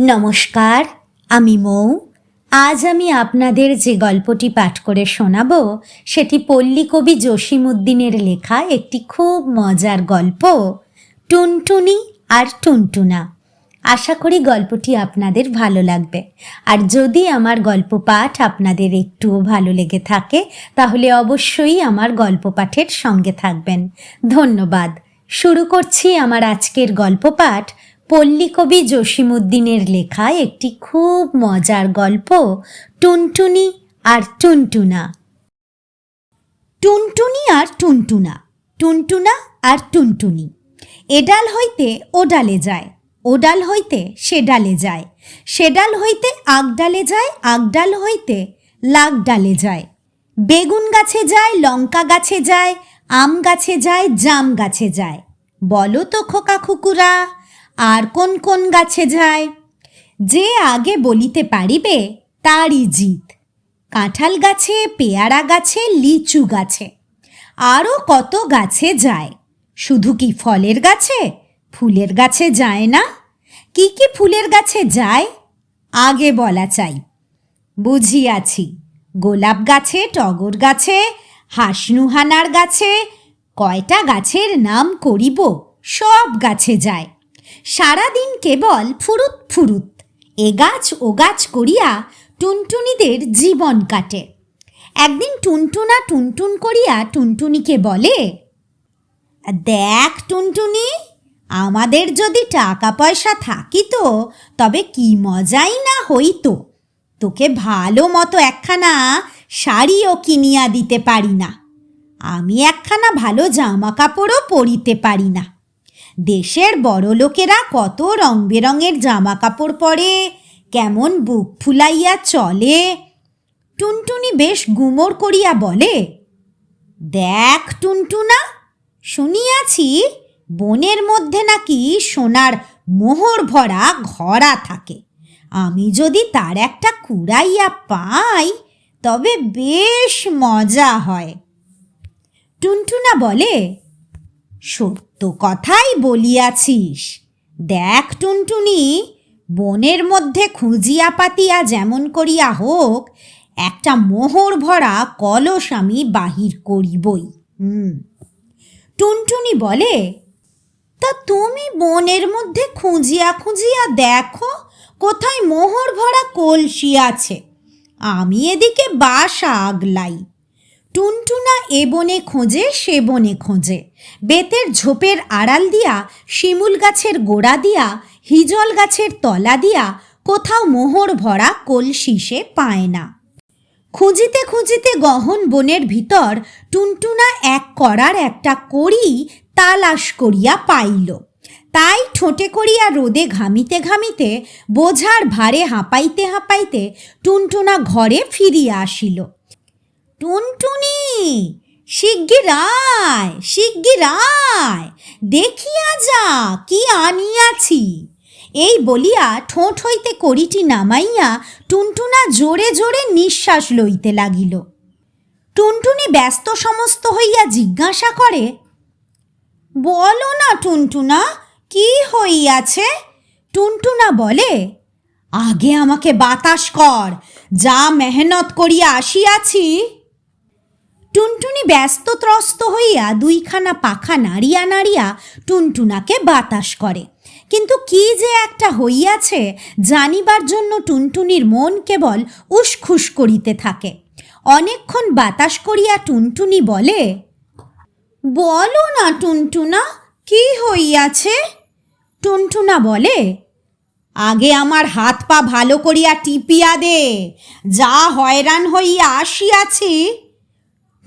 নমস্কার, আমি মৌ। আজ আমি আপনাদের যে গল্পটি পাঠ করে শোনাব, সেটি পল্লী কবি জসিমুদ্দিনের লেখা একটি খুব মজার গল্প, টুনটুনি আর টুনটুনা। আশা করি গল্পটি আপনাদের ভালো লাগবে। আর যদি আমার গল্প পাঠ আপনাদের একটুও ভালো লেগে থাকে, তাহলে অবশ্যই আমার গল্প পাঠের সঙ্গে থাকবেন। ধন্যবাদ। শুরু করছি আমার আজকের গল্প পাঠ পল্লী কবি জসিমুদ্দিনের লেখা একটি খুব মজার গল্প, টুনটুনি আর টুনটুনা। টুনটুনি আর টুনটুনা টুনটুনা আর টুনটুনি। এডাল হইতে ও ডালে যায়, ও ডাল হইতে সে ডালে যায়, সে ডাল হইতে আগ ডালে যায়, আগ ডাল হইতে লাগ ডালে যায়। বেগুন গাছে যায়, লঙ্কা গাছে যায়, আম গাছে যায়, জাম গাছে যায়। বলো তো খোকা খুকুরা আর কোন কোন গাছে যায়? যে আগে বলিতে পারিবে, তারই জিত। কাঁঠাল গাছে, পেয়ারা গাছে, লিচু গাছে। আরও কত গাছে যায়? শুধু কি ফলের গাছে? ফুলের গাছে যায় না? কি কি ফুলের গাছে যায়? আগে বলা চাই। বুঝিয়াছি। গোলাপ গাছে, টগর গাছে, হাসনুহানার গাছে, কয়টা গাছের নাম করিব, সব গাছে যায়। সারাদিন কেবল ফুরুত ফুরুত। এ গাছ ও গাছ করিয়া টুনটুনিদের জীবন কাটে। একদিন টুনটুনা টুনটুন করিয়া টুনটুনিকে বলে, দেখ টুনটুনি, আমাদের যদি টাকা পয়সা থাকিত, তবে কি মজাই না হইতো। তোকে ভালো মতো একখানা শাড়িও কিনিয়া দিতে পারি না। আমি একখানা ভালো জামা কাপড়ও পরিতে পারি না। দেশের বড় লোকেরা কত রং বেরঙের জামা কাপড় পরে, কেমন বুক ফুলাইয়া চলে। টুনটুনি বেশ গুমর করিয়া বলে, দেখ টুনটুনা, শুনিয়াছি বনের মধ্যে নাকি সোনার মোহর ভরা ঘরা থাকে। আমি যদি তার একটা কুড়াইয়া পাই, তবে বেশ মজা হয়। টুনটুনা বলে সত্য কথাই বলিয়াছিস। দেখ টুনটুনি, বনের মধ্যে খুঁজিয়া পাতিয়া যেমন করিয়া হোক, একটা মোহর ভরা কলস আমি বাহির করিবই। হুম। টুনটুনি বলে, তা তুমি বনের মধ্যে খুঁজিয়া খুঁজিয়া দেখো, কোথায় মোহর ভরা কলসি আছে। আমি এদিকে বাসা আগলাই। টুনটুনা এ বনে খোঁজে, সে বনে খোঁজে। বেতের ঝোপের আড়াল দিয়া, শিমুল গাছের গোড়া দিয়া, হিজল গাছের তলা দিয়া, কোথাও মোহর ভরা কলসি সে পায় না। খুঁজিতে খুঁজিতে গহন বনের ভিতর টুনটুনা এক করার একটা করি তালাশ করিয়া পাইল। তাই ঠোঁটে করিয়া রোদে ঘামিতে ঘামিতে, বোঝার ভারে হাঁপাইতে হাঁপাইতে টুনটুনা ঘরে ফিরিয়া আসিল। টুনটুনি শিগগির আয় শিগগির আয় দেখিয়া যা কি আনিয়াছি। এই বলিয়া ঠোঁট হইতে করিটি নামাইয়া টুনটুনা জোরে জোরে নিঃশ্বাস লইতে লাগিল। টুনটুনি ব্যস্ত সমস্ত হইয়া জিজ্ঞাসা করে, বলো না টুনটুনা, কি হইয়াছে? টুনটুনা বলে, আগে আমাকে বাতাস কর, যা মেহনত করিয়া আসিয়াছি। টুনটুনি ব্যস্ত ত্রস্ত হইয়া দুইখানা পাখা নাড়িয়া নাড়িয়া টুনটুনাকে বাতাস করে। কিন্তু কি যে একটা হইয়াছে, জানিবার জন্য টুনটুনির মন কেবল উসখুস করিতে থাকে। অনেকক্ষণ বাতাস করিয়া টুনটুনি বলে, বলো না টুনটুনা, কি হইয়াছে? টুনটুনা বলে, আগে আমার হাত পা ভালো করিয়া টিপিয়া দে, যা হয়রান হইয়া আসিয়াছি।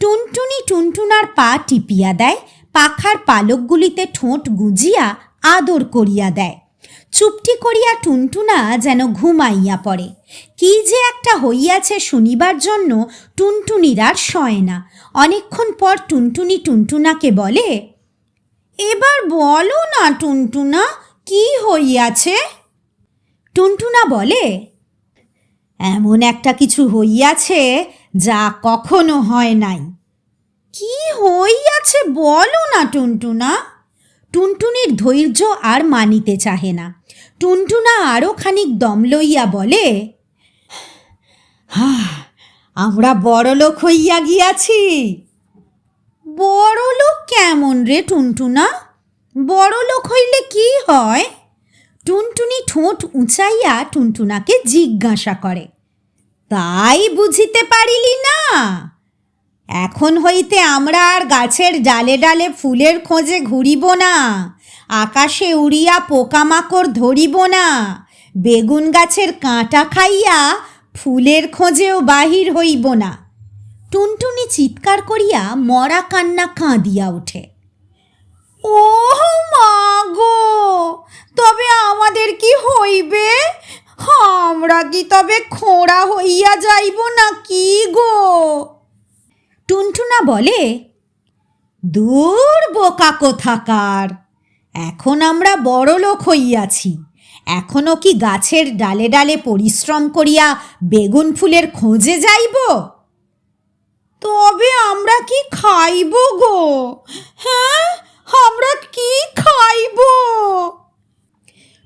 টুনটুনি টুনটুনার পা টিপিয়া দেয়, পাখার পালকগুলিতে ঠোঁট গুজিয়া আদর করিয়া দেয়। চুপটি করিয়া টুনটুনা যেন ঘুমাইয়া পড়ে। কি যে একটা হইয়াছে শুনিবার জন্য টুনটুনির আর সয় না। অনেকক্ষণ পর টুনটুনি টুনটুনাকে বলে, এবার বলো না টুনটুনা, কি হইয়াছে? টুনটুনা বলে এমন একটা কিছু হইয়াছে যা কখনো হয় নাই। কি হইয়াছে বলো না, টুনটুনা। টুনটুনির ধৈর্য আর মানিতে চাহে না। টুনটুনা আরও খানিক দম লইয়া বলে হা আমরা বড়লোক হইয়া গিয়াছি। বড়লোক কেমন রে, টুনটুনা? বড়লোক হইলে কি হয়? টুনটুনি ঠোঁট উঁচাইয়া টুনটুনাকে জিজ্ঞাসা করে, তাই বুঝিতে পারিলি না? এখন হইতে আমরা আর গাছের ডালে ডালে ফুলের খোঁজে ঘুরিব না, আকাশে উড়িয়া পোকামাকড় ধরিব না, বেগুন গাছের কাঁটা খাইয়া ফুলের খোঁজেও বাহির হইব না। টুনটুনি চিৎকার করিয়া মরা কান্না কাঁদিয়া ওঠে। ও মা গো, তবে আমাদের কি হইবে? আমরা কি তবে খোঁড়া হইয়া যাইব না কি গো? টুনটুনা বলে, দূর বোকা কোথাকার, এখন আমরা বড় লোক হইয়াছি। এখনও কি গাছের ডালে ডালে পরিশ্রম করিয়া বেগুন ফুলের খোঁজে যাইব? তবে আমরা কি খাইব গো? হ্যাঁ আমরা কি খাইব?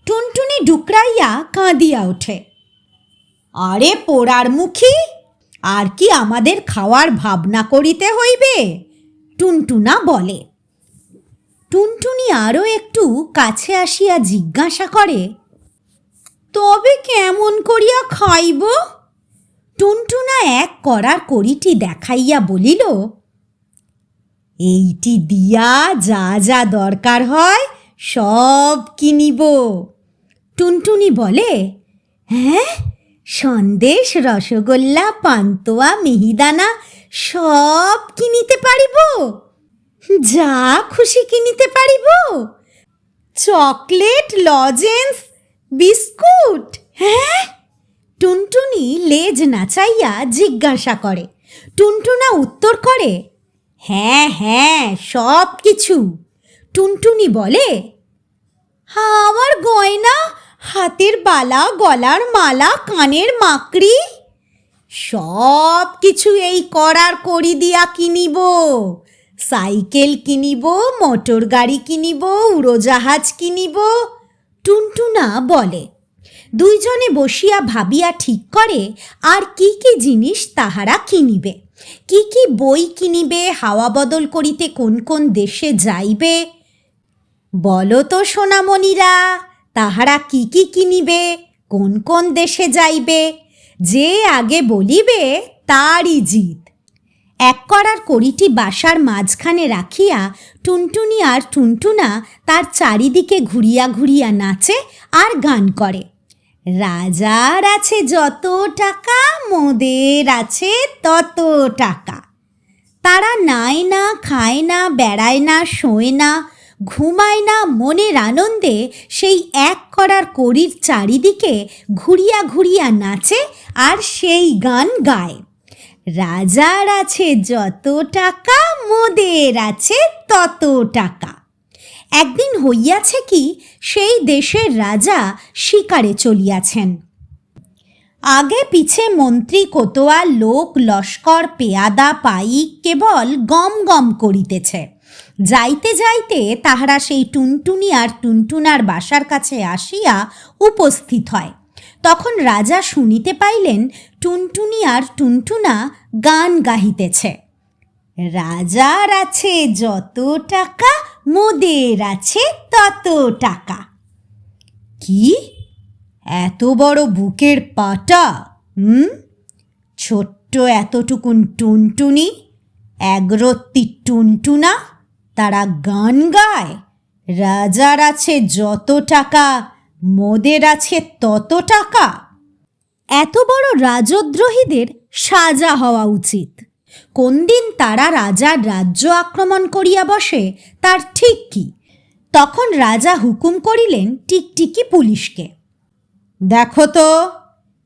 টুনটুনি ডুকরাইয়া কাঁদিয়া ওঠে। আরে পোড়ার মুখী, আর কি আমাদের খাওয়ার ভাবনা করিতে হইবে? টুনটুনা বলে। টুনটুনি আরও একটু কাছে আসিয়া জিজ্ঞাসা করে, তবে কেমন করিয়া খাইব? টুনটুনা এক করার করিটি দেখাইয়া বলিল এইটি দিয়া যা যা দরকার হয়, সব কিনিব। টুনটুনি বলে হ্যাঁ সন্দেশ, রসগোল্লা, পান্তোয়া, মিহিদানা সব কিনিতে পারিব। যা খুশি কিনিতে পারিব। চকলেট, লজেন্স, বিস্কুট হ্যাঁ? টুনটুনি লেজ নাচাইয়া জিজ্ঞাসা করে। টুনটুনা উত্তর করে হ্যাঁ হ্যাঁ সব কিছু। টুনটুনি বলে হ্যাঁ আমার গয়না, হাতের বালা, গলার মালা, কানের মাকড়ি, সব কিছু এই করার করি দিয়া কিনিব। সাইকেল কিনিব, মোটর গাড়ি কিনিব, উড়োজাহাজ কিনিব। টুনটুনা বলে, দুইজনে বসিয়া ভাবিয়া ঠিক করে, আর কি কি জিনিস তাহারা কিনিবে? কি কি বই কিনিবে, হাওয়া বদল করিতে কোন কোন দেশে যাইবে? বলো তো সোনামণিরা, তাহারা কি কি কিনিবে, কোন কোন দেশে যাইবে? যে আগে বলিবে, তারই জিত। এক করার কড়িটি বাসার মাঝখানে রাখিয়া টুনটুনি আর টুনটুনা তার চারিদিকে ঘুরিয়া ঘুরিয়া নাচে আর গান করে। রাজার আছে যত টাকা, মোদের আছে তত টাকা। তারা নায় না, খায় না, বেড়ায় না, শোয় না, ঘুমায় না, মনের আনন্দে সেই এক করার কড়ির চারিদিকে ঘুরিয়া ঘুরিয়া নাচে আর সেই গান গায়। রাজার আছে যত টাকা, মোদের আছে তত টাকা। একদিন হইয়াছে কি, সেই দেশের রাজা শিকারে চলিয়াছেন। আগে পিছে মন্ত্রী কোতোয়াল লোক লস্কর পেয়াদা পাইক কেবল গম গম করিতেছে। যাইতে যাইতে তাহারা সেই টুনটুনি আর টুনটুনার বাসার কাছে আসিয়া উপস্থিত হয়। তখন রাজা শুনিতে পাইলেন, টুনটুনি আর টুনটুনা গান গাহিতেছে। রাজার আছে যত টাকা মোদের আছে তত টাকা। কি? এত বড় বুকের পাটা, হুম? ছোট্ট এতটুকুন টুনটুনি, একরত্তি টুনটুনা, তারা গান গায়। রাজার আছে যত টাকা, মোদের আছে তত টাকা। এত বড় রাজদ্রোহীদের সাজা হওয়া উচিত। কোন দিন তারা রাজার রাজ্য আক্রমণ করিয়া বসে, তার ঠিক কি? তখন রাজা হুকুম করিলেন টিকটিকি পুলিশকে। দেখো তো,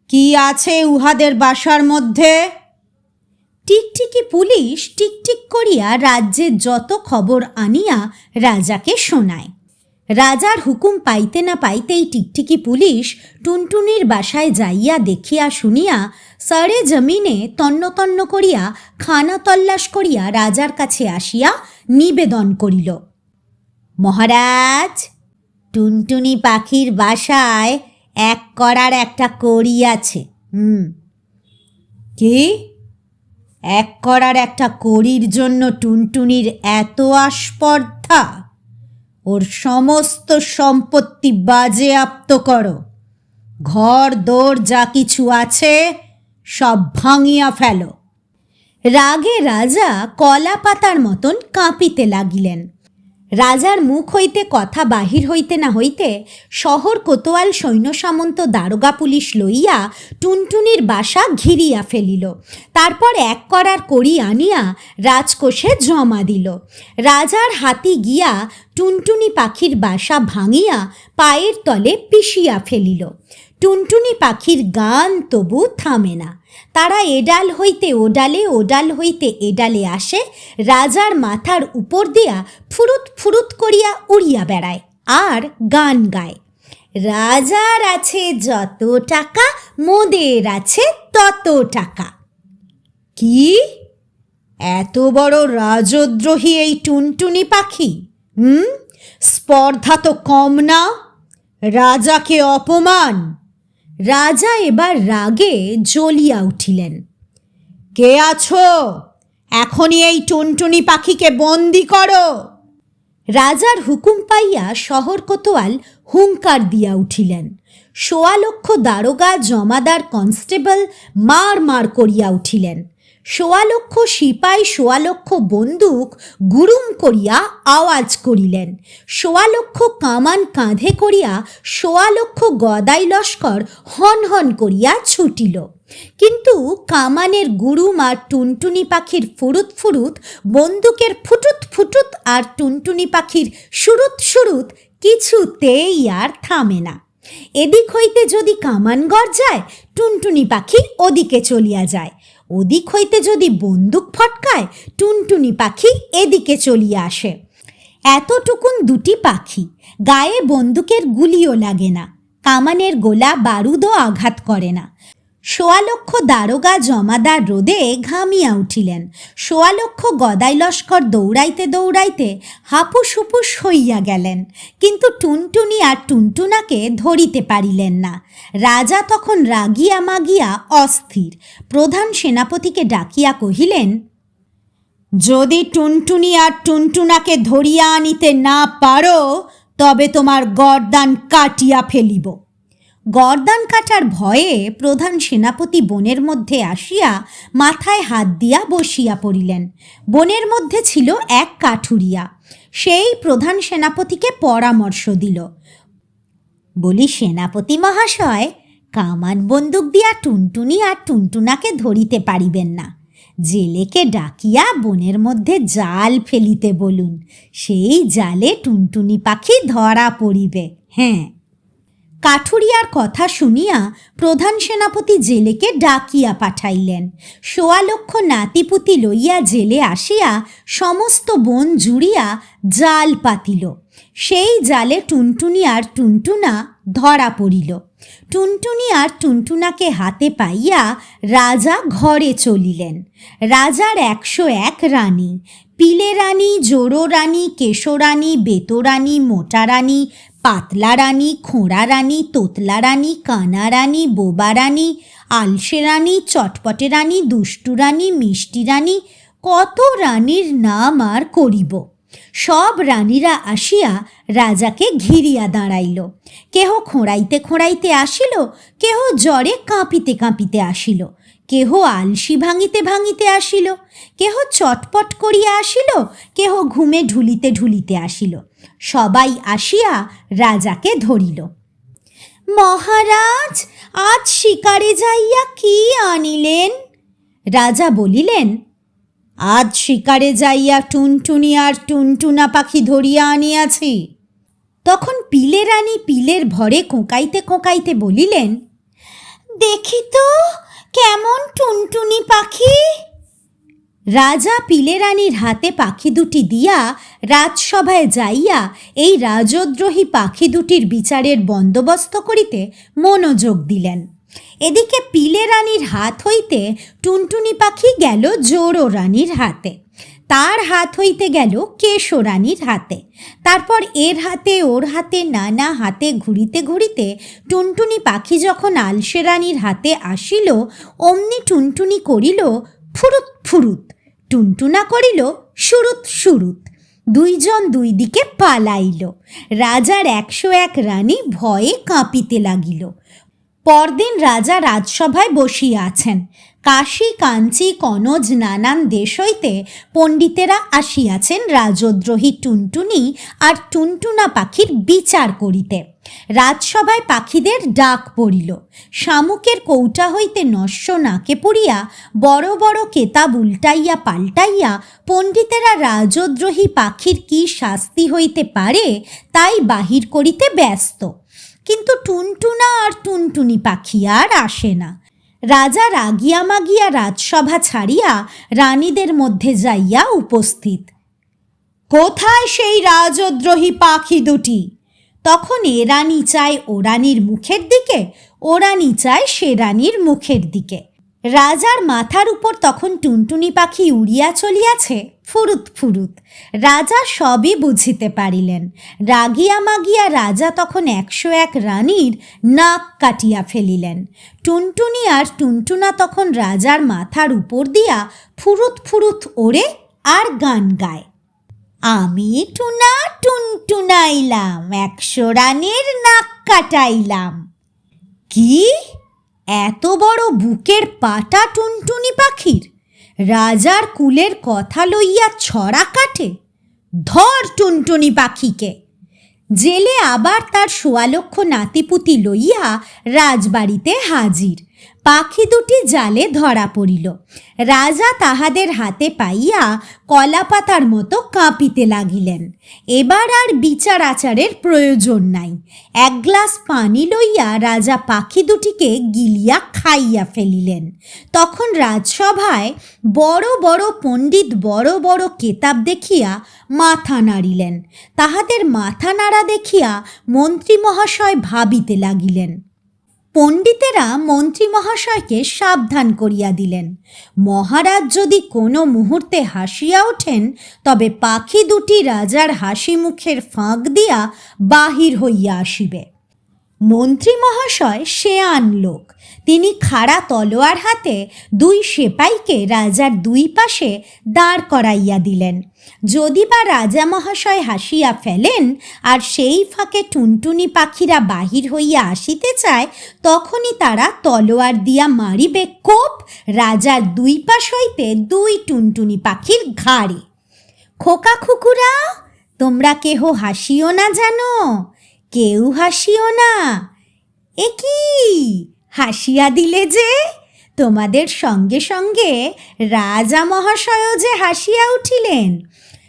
কি আছে উহাদের বাসার মধ্যে? টিকটিকি পুলিশ টিকটিক করিয়া রাজ্যের যত খবর আনিয়া রাজাকে শোনায়। রাজার হুকুম পাইতে না পাইতেই টিকটিকি পুলিশ টুনটুনির বাসায় যাইয়া দেখিয়া শুনিয়া সরে জমিনে তন্ন তন্ন করিয়া খানা তল্লাশ করিয়া রাজার কাছে আসিয়া নিবেদন করিল। মহারাজ, টুনটুনি পাখির বাসায় এক করার একটা কড়ি আছে। হুম। কি? এক করার একটা কড়ির জন্য টুনটুনির এত আস্পর্ধা? ওর সমস্ত সম্পত্তি বাজেয়াপ্ত করো। ঘর, দোর, যা কিছু আছে, সব ভাঙিয়া ফেলো। রাগে রাজা কলা পাতার মতন কাঁপিতে লাগিলেন। রাজার মুখ হইতে কথা বাহির হইতে না হইতে শহর কোতোয়াল সৈন্য সামন্ত দারোগা পুলিশ লইয়া টুনটুনির বাসা ঘিরিয়া ফেলিল। তারপর এক করার কড়ি আনিয়া রাজকোষে জমা দিল। রাজার হাতি গিয়া টুনটুনি পাখির বাসা ভাঙিয়া পায়ের তলে পিষিয়া ফেলিল। টুনটুনি পাখির গান তবু থামে না। তারা এডাল হইতে ওডালে ওডাল হইতে এডালে আসে, রাজার মাথার উপর দিয়া ফুরুত ফুরুত করিয়া উড়িয়া বেড়ায় আর গান গায়। রাজার আছে যত টাকা, মোদের আছে তত টাকা। কি? এত বড় রাজদ্রোহী এই টুনটুনি পাখি? হুম? স্পর্ধা তো কম না। রাজাকে অপমান। রাজা এবার রাগে জ্বলিয়া উঠিলেন। কে আছো? এখনই এই টুনটুনি পাখিকে বন্দি করো! রাজার হুকুম পাইয়া শহর কোতোয়াল হুঙ্কার দিয়া উঠিলেন। সোয়ালক্ষ দারোগা, জমাদার, কনস্টেবল মার মার করিয়া উঠিলেন। সোয়া লক্ষ সিপাই সোয়া লক্ষ বন্দুক গুরুম করিয়া আওয়াজ করিলেন। সোয়া লক্ষ কামান কাঁধে করিয়া সোয়া লক্ষ গদাই লস্কর হন হন করিয়া ছুটিল। কিন্তু কামানের গুরুম আর টুনটুনি পাখির ফুরুত ফুরুত, বন্দুকের ফুটুত ফুটুত আর টুনটুনি পাখির সুরুত সুরুত কিছুতেই আর থামে না। এদিক হইতে যদি কামান গর্জায়, টুনটুনি পাখি ওদিকে চলিয়া যায়। ওদিক হইতে যদি বন্দুক ফটকায় টুনটুনি পাখি এদিকে চলিয়া আসে। এতটুকুন দুটি পাখি, গায়ে বন্দুকের গুলিও লাগে না, কামানের গোলা বারুদও আঘাত করে না। সোয়া লক্ষ দারোগা জমাদার রোদে ঘামিয়া উঠিলেন। সোয়ালক্ষ গদাই লস্কর দৌড়াইতে দৌড়াইতে হাপুস হুপুস হইয়া গেলেন। কিন্তু টুনটুনি আর টুনটুনাকে ধরিতে পারিলেন না। রাজা তখন রাগিয়া মাগিয়া অস্থির। প্রধান সেনাপতিকে ডাকিয়া কহিলেন, যদি টুনটুনি আর টুনটুনাকে ধরিয়া আনিতে না পারো, তবে তোমার গরদান কাটিয়া ফেলিব। গরদান কাটার ভয়ে প্রধান সেনাপতি বনের মধ্যে আসিয়া মাথায় হাত দিয়া বসিয়া পড়িলেন। বনের মধ্যে ছিল এক কাঠুরিয়া। সেই প্রধান সেনাপতিকে পরামর্শ দিল। বলি, সেনাপতি মহাশয়, কামান বন্দুক দিয়া টুনটুনি আর টুনটুনাকে ধরিতে পারিবেন না। জেলেকে ডাকিয়া বনের মধ্যে জাল ফেলিতে বলুন। সেই জালে টুনটুনি পাখি ধরা পড়িবে। হ্যাঁ। কাঠুরিয়ার কথা শুনিয়া প্রধান সেনাপতি জেলেকে ডাকিয়া পাঠাইলেন। সোয়া লক্ষ নাতিপুতি লইয়া জেলে আসিয়া সমস্ত বন জুড়িয়া জাল পাতিল। সেই জালে টুনটুনি আর টুনটুনা ধরা পড়িল। টুনটুনি আর টুনটুনাকে হাতে পাইয়া রাজা ঘরে চলিলেন। রাজার একশো এক রানী পিলে রানী জোড়ো রানী কেশরানী, বেতরানী মোটা রানী পাতলা রানী, খোঁড়া রানী, তোতলা রানী, কানা রানী, বোবা রানী, আলসে রানী, চটপটে রানী, দুষ্টু রানী, মিষ্টি রানী, কত রানীর নাম আর করিব। সব রানীরা আসিয়া রাজাকে ঘিরিয়া দাঁড়াইল। কেহ খোঁড়াইতে খোঁড়াইতে আসিল, কেহ জ্বরে কাঁপিতে কাঁপিতে আসিল, কেহ আলসি ভাঙিতে ভাঙিতে আসিল, কেহ চটপট করিয়া আসিল, কেহ ঘুমে ঢুলিতে ঢুলিতে আসিল। সবাই আসিয়া রাজাকে ধরিল। মহারাজ, আজ শিকারে যাইয়া কি আনিলেন? রাজা বলিলেন, আজ শিকারে যাইয়া টুনটুনি আর টুনটুনা পাখি ধরিয়া আনিয়াছি। তখন পিলে রানী পিলের ভরে কোঁকাইতে কোঁকাইতে বলিলেন, দেখি তো, কেমন টুনটুনি পাখি? রাজা পিলে রানীর হাতে পাখি দুটি দিয়া রাজসভায় যাইয়া এই রাজদ্রোহী পাখি দুটির বিচারের বন্দোবস্ত করিতে মনোযোগ দিলেন। এদিকে পিলে রানীর হাত হইতে টুনটুনি পাখি গেল জোড়ো রানীর হাতে। তার হাত হইতে গেল কেশরানীর হাতে। তারপর এর হাতে, ওর হাতে, নানা হাতে ঘুরিতে ঘুরিতে টুনটুনি পাখি যখন আলসে রানীর হাতে আসিল, অমনি টুনটুনি করিল, ফুরুত ফুরুত। টুনটুনা করিল, সুরুত সুরুত। দুইজন দুই দিকে পালাইল। রাজার একশো এক রানী ভয়ে কাঁপিতে লাগিল। পরদিন রাজা রাজসভায় বসিয়া আছেন। কাশী, কাঞ্চি, কনজ, নানান দেশ হইতে পণ্ডিতেরা আসিয়াছেন রাজদ্রোহী টুনটুনি আর টুনটুনা পাখির বিচার করিতে। রাজসভায় পাখিদের ডাক পড়িল। শামুকের কৌটা হইতে নস্য নাকে পড়িয়া বড় বড় কেতাব উল্টাইয়া পাল্টাইয়া পণ্ডিতেরা রাজদ্রোহী পাখির কি শাস্তি হইতে পারে তাই বাহির করিতে ব্যস্ত। কিন্তু টুনটুনা আর টুনটুনি পাখি আর আসে না। রাজা রাগিয়া মাগিয়া রাজসভা ছাড়িয়া রানীদের মধ্যে যাইয়া উপস্থিত। কোথায় সেই রাজদ্রোহী পাখি দুটি? তখন এ রানী চায় ও রানীর মুখের দিকে, ও রানী চায় সে রানীর মুখের দিকে। রাজার মাথার উপর তখন টুনটুনি পাখি উড়িয়া চলিয়াছে, ফুরুত ফুরুত। রাজা সবই বুঝিতে পারিলেন। রাগিয়া মাগিয়া রাজা তখন একশো এক রানীর নাক কাটিয়া ফেলিলেন। টুনটুনি আর টুনটুনা তখন রাজার মাথার উপর দিয়া ফুরুত ফুরুত ওড়ে আর গান গায়। আমি টুনা টুনটুনাইলাম, একশো রানের নাক কাটাইলাম। কি? এত বড় বুকের পাটা টুনটুনি পাখির? রাজার কুলের কথা লইয়া ছড়া কাটে? ধর টুনটুনি পাখিকে। জেলে আবার তার সোয়ালক্ষ নাতিপুতি লইয়া রাজবাড়িতে হাজির। পাখি দুটি জালে ধরা পড়িল। রাজা তাহাদের হাতে পাইয়া কলাপাতার মতো কাঁপিতে লাগিলেন। এবার আর বিচার আচারের প্রয়োজন নাই। এক গ্লাস পানি লইয়া রাজা পাখি দুটিকে গিলিয়া খাইয়া ফেলিলেন। তখন রাজসভায় বড় বড় পণ্ডিত বড় বড় কেতাব দেখিয়া মাথা নাড়িলেন। তাহাদের মাথা নাড়া দেখিয়া মন্ত্রী মহাশয় ভাবিতে লাগিলেন। পণ্ডিতেরা মন্ত্রী মহাশয়কে সাবধান করিয়া দিলেন। মহারাজ যদি কোনো মুহূর্তে হাসিয়া ওঠেন, তবে পাখি দুটি রাজার হাসি মুখের ফাঁক দিয়া বাহির হইয়া আসিবে। মন্ত্রী মহাশয় শেয়ান লোক। তিনি খাড়া তলোয়ার হাতে দুই সেপাইকে রাজার দুই পাশে দাঁড় করাইয়া দিলেন। যদি বা রাজা মহাশয় হাসিয়া ফেলেন আর সেই ফাঁকে টুনটুনি পাখিরা বাহির হইয়া আসিতে চায়, তখনই তারা তলোয়ার দিয়া মারিবে কোপ, রাজার দুই পাশ হইতে দুই টুনটুনি পাখির ঘাড়ে। খোকা খুকুরা, তোমরা কেহ হাসিও না জানো? কেউ হাসিও না। এ কি? হাসিয়া দিলে যে? তোমাদের সঙ্গে সঙ্গে রাজা মহাশয়ও যে হাসিয়া উঠিলেন।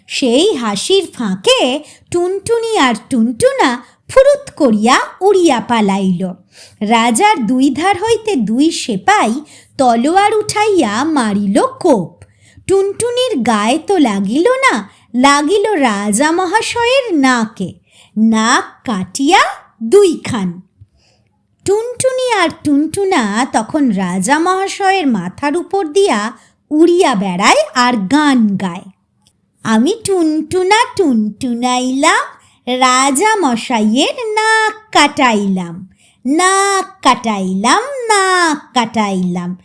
সেই হাসির ফাঁকে টুনটুনি আর টুনটুনা ফুরুত করিয়া উড়িয়া পালাইল। রাজার দুই ধার হইতে দুই সেপাই তলোয়ার উঠাইয়া মারিল কোপ। টুনটুনির গায়ে তো লাগিল না, লাগিল রাজা মহাশয়ের নাকে। নাক কাটিয়া দুইখান। টুনটুনি আর টুনটুনা তখন রাজা মহাশয়ের মাথার উপর দিয়া উড়িয়া বেড়ায় আর গান গায়। আমি টুনটুনা টুনটুনাইলাম, রাজা মশাইয়ের নাক কাটাইলাম নাক কাটাইলাম নাক কাটাইলাম।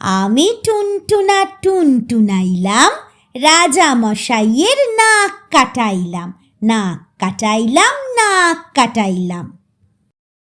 আমি টুনটুনা টুনটুনাইলাম, রাজা মশাইয়ের নাক কাটাইলাম নাক কাটাইলাম নাক কাটাইলাম।